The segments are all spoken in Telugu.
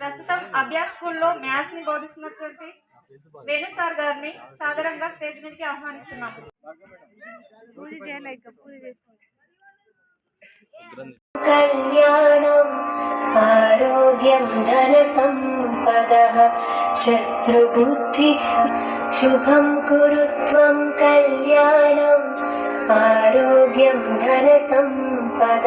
ప్రస్తుతం అభ్యాస్ స్కూల్లో మ్యాథ్స్ని బోధిస్తున్నటువంటి వేణు సార్ గారిని సాధారణంగా స్టేజ్ మీదకి ఆహ్వానిస్తున్నాము కళ్యాణం ఆరోగ్యం ధన సంపద శత్రుబుద్ధి శుభం కురుత్వం కళ్యాణం ఆరోగ్యం ధన సంపద.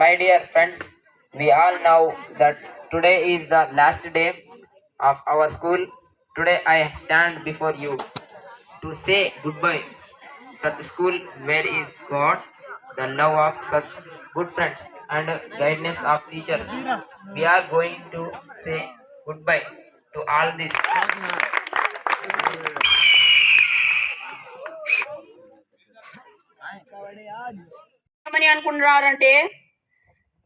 my dear friends, we all know that today is the last day of our school. Today I stand before you to say goodbye. Such school where is God, the love of such good friends and guidance of teachers. We are going to say goodbye to all this. ఏమని అనుకుంటున్నారంటే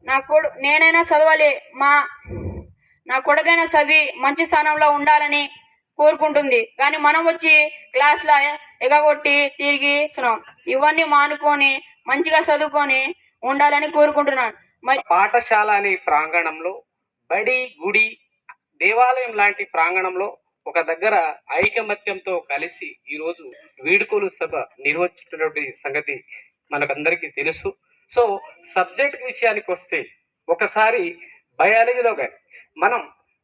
నా కొడు నేనైనా చదవాలి. మా నా కొడుకైనా చదివి మంచి స్థానంలో ఉండాలని కోరుకుంటుంది. కానీ మనం వచ్చి క్లాస్లో ఎగగొట్టి తిరిగి ఇవన్నీ మానుకొని మంచిగా చదువుకొని ఉండాలని కోరుకుంటున్నాను. మరి పాఠశాల అనే ప్రాంగణంలో బడి గుడి దేవాలయం లాంటి ప్రాంగణంలో ఒక దగ్గర ఐకమత్యంతో కలిసి ఈరోజు వీడుకోలు సభ నిర్వహించినటువంటి సంగతి మనకందరికీ తెలుసు. సో సబ్జెక్ట్ విషయానికి వస్తే ఒకసారి బయాలజీలో కానీ మనం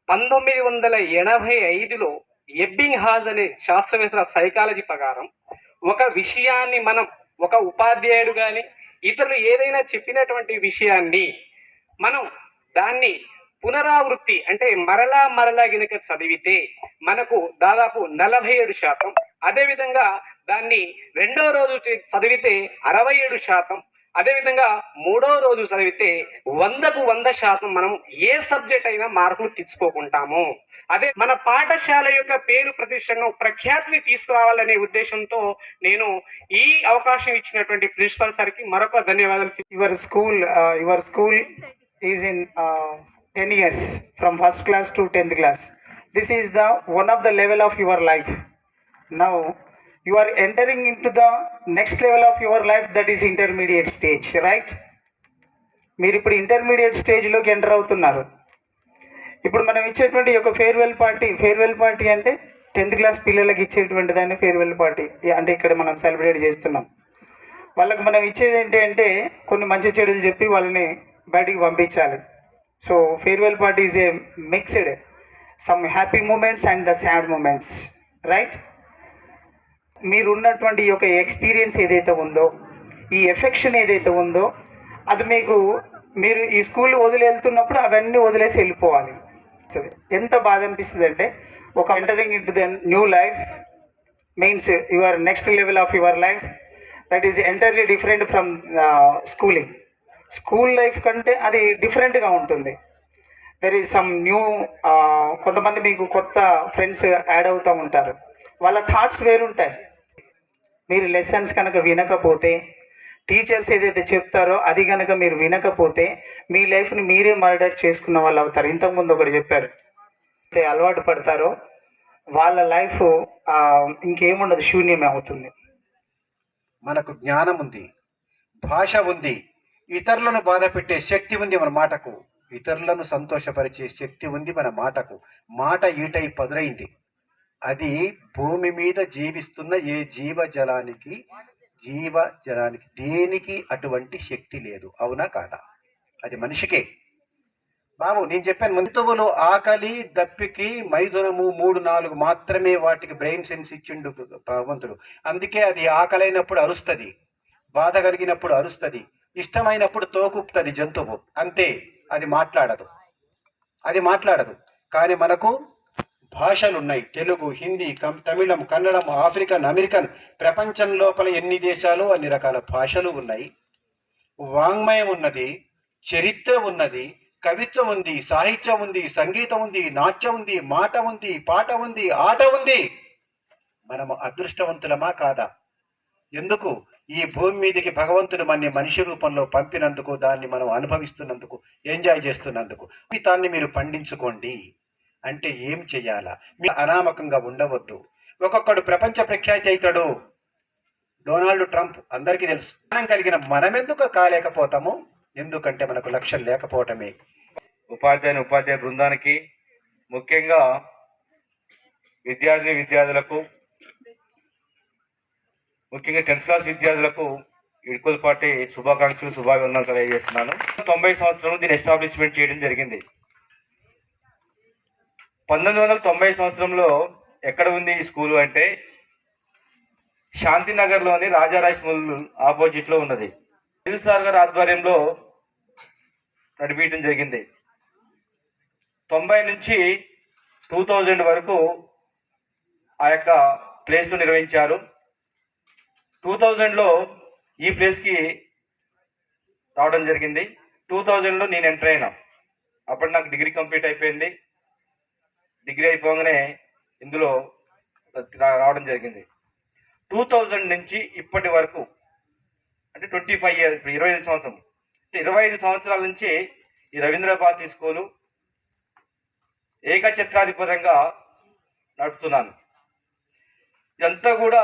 పంతొమ్మిది వందల ఎనభై ఐదులో ఎబ్బింగ్ హాజ్ అనే శాస్త్రవేత్తల సైకాలజీ ప్రకారం ఒక విషయాన్ని మనం ఒక ఉపాధ్యాయుడు కానీ ఇతరులు ఏదైనా చెప్పినటువంటి విషయాన్ని మనం దాన్ని పునరావృత్తి అంటే మరలా మరలా గినక చదివితే మనకు దాదాపు నలభై ఏడు శాతం అదేవిధంగా దాన్ని రెండో రోజు చదివితే అరవై ఏడు శాతం అదేవిధంగా మూడో రోజు చదివితే వందకు వంద శాతం మనం ఏ సబ్జెక్ట్ అయినా మార్కులు తెచ్చుకోకుంటాము అదే మన పాఠశాల యొక్క పేరు ప్రతిష్టను ప్రఖ్యాతిని తీసుకురావాలనే ఉద్దేశంతో నేను ఈ అవకాశం ఇచ్చినటువంటి ప్రిన్సిపల్ సార్కి మరొక ధన్యవాదాలు your school your school is in ten years from first class to tenth class this is the one of the level of your life now you are entering into the next level of your life that is intermediate stage right? మీరు ఇప్పుడు ఇంటర్మీడియట్ స్టేజ్లోకి ఎంటర్ అవుతున్నారు. ఇప్పుడు మనం ఇచ్చేటువంటి ఒక ఫేర్వెల్ పార్టీ ఫేర్వెల్ పార్టీ అంటే టెన్త్ క్లాస్ పిల్లలకి ఇచ్చేటువంటి దాన్ని ఫేర్వెల్ పార్టీ అంటే ఇక్కడ మనం సెలబ్రేట్ చేస్తున్నాం. వాళ్ళకి మనం ఇచ్చేది ఏంటి అంటే కొన్ని మంచి చెడులు చెప్పి వాళ్ళని బయటికి పంపించాలి. So farewell party is a mixed some happy moments and the sad moments right మీరు ఉన్నటువంటి ఈ యొక్క ఎక్స్పీరియన్స్ ఏదైతే ఉందో ఈ ఎఫెక్షన్ ఏదైతే ఉందో అది మీకు మీరు ఈ స్కూల్ వదిలి వెళ్తున్నప్పుడు అవన్నీ వదిలేసి వెళ్ళిపోవాలి. సరే. ఎంత బాధ అనిపిస్తుంది అంటే ఒక entering in to the new life means your next level of your life that is entirely different from schooling school life కంటే అది డిఫరెంట్గా ఉంటుంది. దెర్ ఈజ్ సమ్ న్యూ కొంతమంది మీకు కొత్త ఫ్రెండ్స్ యాడ్ అవుతూ ఉంటారు. వాళ్ళ థాట్స్ వేరుంటాయి. మీరు లెసన్స్ కనుక వినకపోతే టీచర్స్ ఏదైతే చెప్తారో అది కనుక మీరు వినకపోతే మీ లైఫ్ని మీరే మర్డర్ చేసుకున్న వాళ్ళు అవుతారు. ఇంతకుముందు ఒకటి చెప్పారు. అయితే అలవాటు పడతారో వాళ్ళ లైఫ్ ఇంకేముండదు శూన్యమే అవుతుంది. మనకు జ్ఞానం ఉంది భాష ఉంది ఇతరులను బాధ పెట్టే శక్తి ఉంది మన మాటకు. ఇతరులను సంతోషపరిచే శక్తి ఉంది మన మాటకు. మాట ఈటై పదురైంది అది భూమి మీద జీవిస్తున్న ఏ జీవజలానికి జీవజలానికి దేనికి అటువంటి శక్తి లేదు. అవునా కాదా? అది మనిషికే. బాబు నేను చెప్పాను జంతువులు ఆకలి దప్పికి మైథునము మూడు నాలుగు మాత్రమే వాటికి బ్రెయిన్ సెన్స్ ఇచ్చిండు భగవంతుడు. అందుకే అది ఆకలైనప్పుడు అరుస్తుంది బాధ కలిగినప్పుడు అరుస్తుంది ఇష్టమైనప్పుడు తోకుపుతుంది జంతువు. అంతే అది మాట్లాడదు. అది మాట్లాడదు. కానీ మనకు భాషలు ఉన్నాయి తెలుగు హిందీ కం తమిళం కన్నడం ఆఫ్రికన్ అమెరికన్ ప్రపంచం లోపల ఎన్ని దేశాలు అన్ని రకాల భాషలు ఉన్నాయి. వాంగ్మయం ఉన్నది చరిత్ర ఉన్నది కవిత్వం ఉంది సాహిత్యం ఉంది సంగీతం ఉంది నాట్యం ఉంది మాట ఉంది పాట ఉంది ఆట ఉంది. మనము అదృష్టవంతులమా కాదా? ఎందుకు? ఈ భూమి మీదకి భగవంతుడు మన మనిషి రూపంలో పంపినందుకు దాన్ని మనం అనుభవిస్తున్నందుకు ఎంజాయ్ చేస్తున్నందుకు. దాన్ని మీరు పండించుకోండి. అంటే ఏం చెయ్యాలా మీరు అనామకంగా ఉండవద్దు. ఒక్కొక్కడు ప్రపంచ ప్రఖ్యాతి అవుతాడు డొనాల్డ్ ట్రంప్ అందరికీ తెలుసు. మనం కలిగిన మనమెందుకు కాలేకపోతాము? ఎందుకంటే మనకు లక్ష్యం లేకపోవటమే. ఉపాధ్యాయుని ఉపాధ్యాయ బృందానికి ముఖ్యంగా విద్యార్థి విద్యార్థులకు ముఖ్యంగా టెన్త్ క్లాస్ విద్యార్థులకు ఇడుకుల పార్టీ శుభాకాంక్షలు శుభాభివందనాలు తెలియజేస్తున్నాను. తొంభై సంవత్సరంలో దీన్ని ఎస్టాబ్లిష్మెంట్ చేయడం జరిగింది. పంతొమ్మిది వందల తొంభై సంవత్సరంలో ఎక్కడ ఉంది ఈ స్కూలు అంటే శాంతినగర్లోని రాజారాయ్ స్కూల్ ఆపోజిట్లో ఉన్నది. నిల్ సార్ గారి ఆధ్వర్యంలో నడిపించడం జరిగింది. తొంభై నుంచి టూ థౌజండ్ వరకు ఆ యొక్క ప్లేస్ను నిర్వహించారు. టూ థౌజండ్లో ఈ ప్లేస్కి రావడం జరిగింది. టూ థౌజండ్లో నేను ఎంటర్ అయినా. అప్పుడు నాకు డిగ్రీ కంప్లీట్ అయిపోయింది. డిగ్రీ అయిపోగానే ఇందులో రావడం జరిగింది. టూ థౌజండ్ నుంచి ఇప్పటి వరకు అంటే ట్వంటీ ఫైవ్ ఇయర్స్ ఇప్పుడు ఇరవై ఐదు సంవత్సరం. అంటే ఇరవై ఐదు సంవత్సరాల నుంచి ఈ రవీంద్ర భారతి స్కూలు ఏకఛత్రాధిపతంగా నడుపుతున్నాను. ఇదంతా కూడా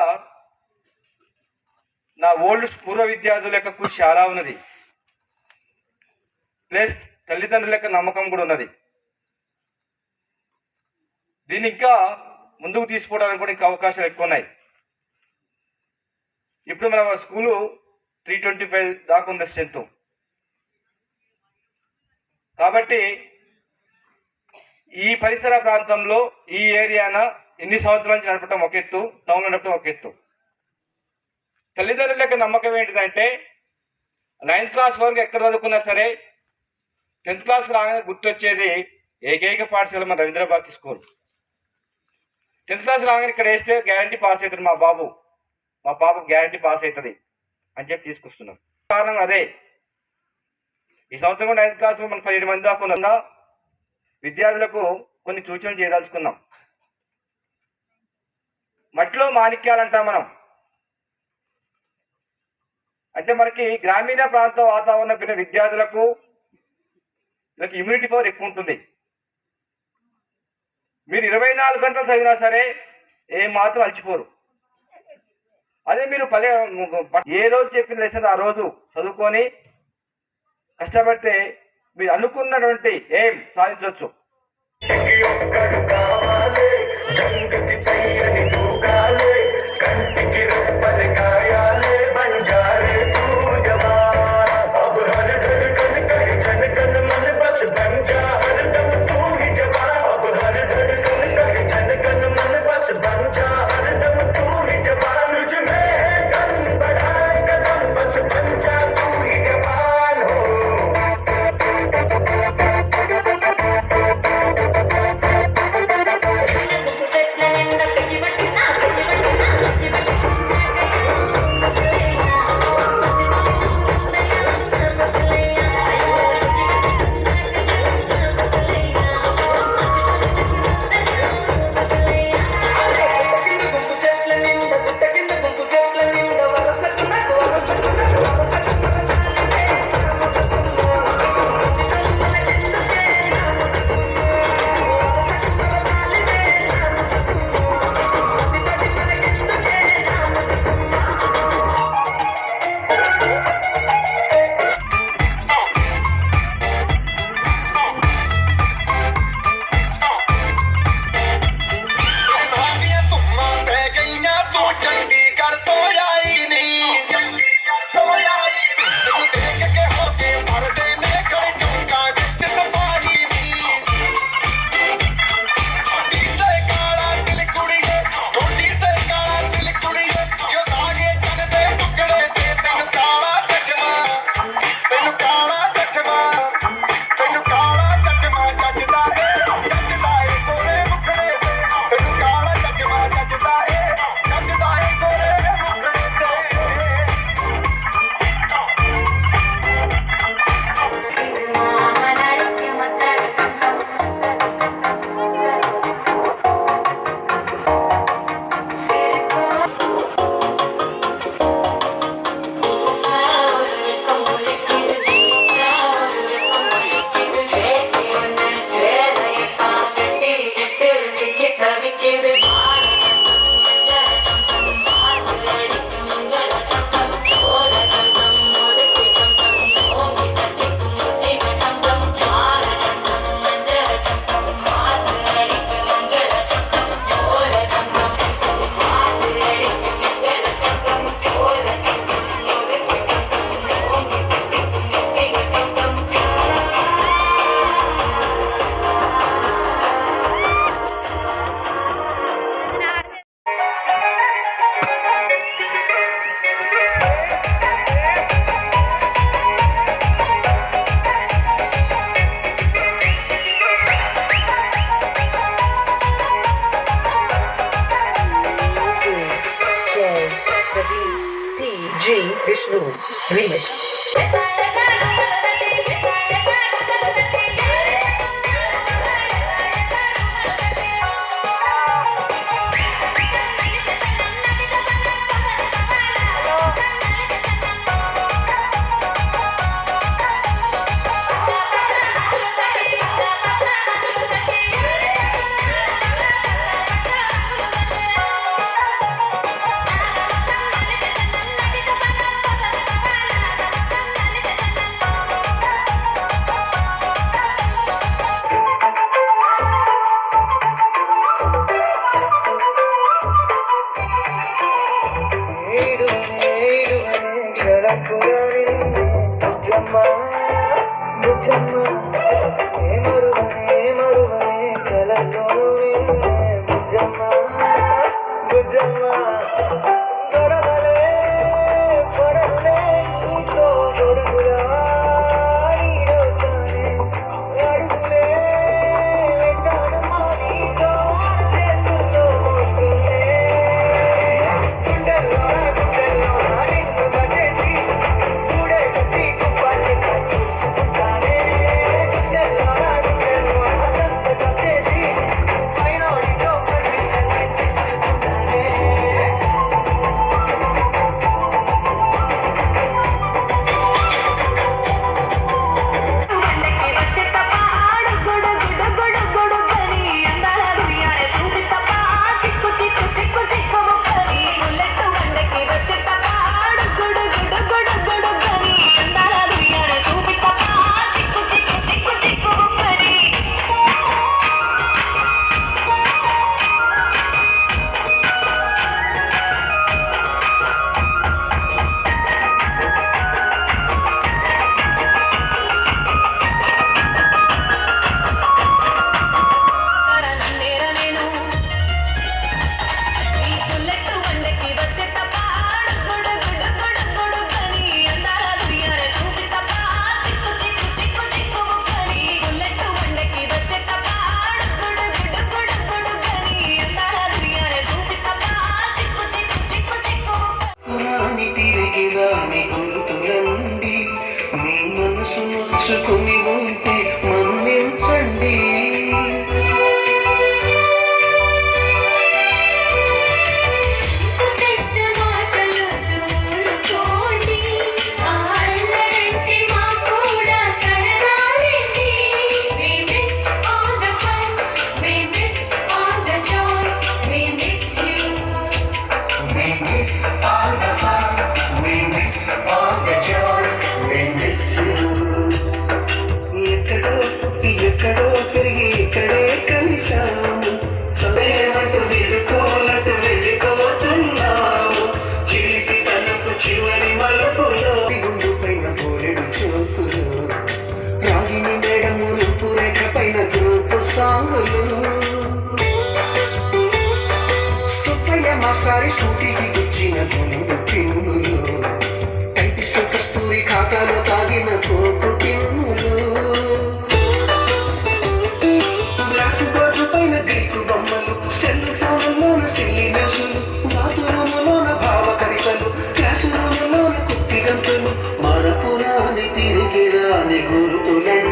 నా ఓల్డ్ పూర్వ విద్యార్థుల యొక్క కృషి చాలా ఉన్నది. ప్లస్ తల్లిదండ్రుల యొక్క నమ్మకం కూడా ఉన్నది. దీన్ని ఇంకా ముందుకు తీసుకోవడానికి కూడా ఇంకా అవకాశాలు ఎక్కువ ఉన్నాయి ఇప్పుడు మన స్కూలు త్రీ ట్వంటీ ఫైవ్ దాకా ఉంది స్ట్రెంత్. కాబట్టి ఈ పరిసర ప్రాంతంలో ఈ ఏరియాన ఎన్ని సంవత్సరాల నుంచి నడపడం ఒక ఎత్తు టౌన్ నడపడం ఒక ఎత్తు. తల్లిదండ్రుల యొక్క నమ్మకం ఏంటిదంటే నైన్త్ క్లాస్ వరకు ఎక్కడ చదువుకున్నా సరే టెన్త్ క్లాస్ రాగానే గుర్తొచ్చేది ఏకైక పాఠశాల మన రవీంద్ర స్కూల్. టెన్త్ క్లాస్ రాగానే ఇక్కడ వేస్తే గ్యారంటీ పాస్ అవుతుంది మా బాబు. మా పాప గ్యారంటీ పాస్ అవుతుంది అని చెప్పి తీసుకొస్తున్నాం. కారణం అదే. ఈ సంవత్సరం కూడా నైన్త్ క్లాస్ మనం పదిహేడు మంది దాకా ఉందా విద్యార్థులకు కొన్ని సూచనలు చేయదలుచుకున్నాం. మట్టిలో మాణిక్యాలంటాం మనం. అంటే మనకి గ్రామీణ ప్రాంత వాతావరణం విద్యార్థులకు వీళ్ళకి ఇమ్యూనిటీ పవర్ ఎక్కువ ఉంటుంది. మీరు ఇరవై నాలుగు గంటలు చదివినా సరే ఏ మాత్రం అలిచిపోరు. అదే మీరు పదే ఏ రోజు చెప్పిన లెసన్ ఆ రోజు చదువుకొని కష్టపడితే మీరు అనుకున్నటువంటి ఏం సాధించవచ్చు కంటికి వెతికినా నీ గుర్తులను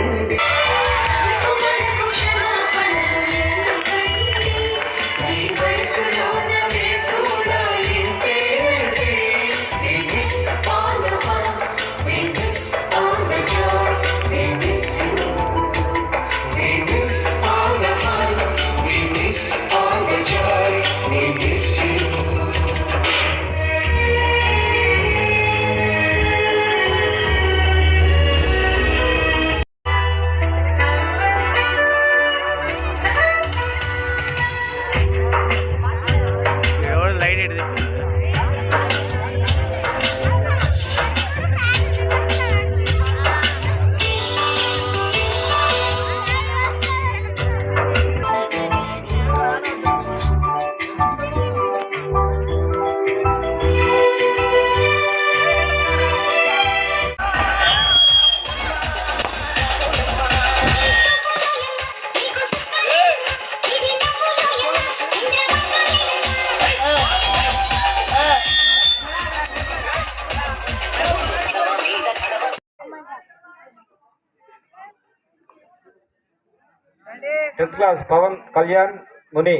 శ్రీనివాస్ పవన్ కళ్యాణ్ ముని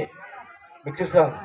మిక్చర్ సాంగ్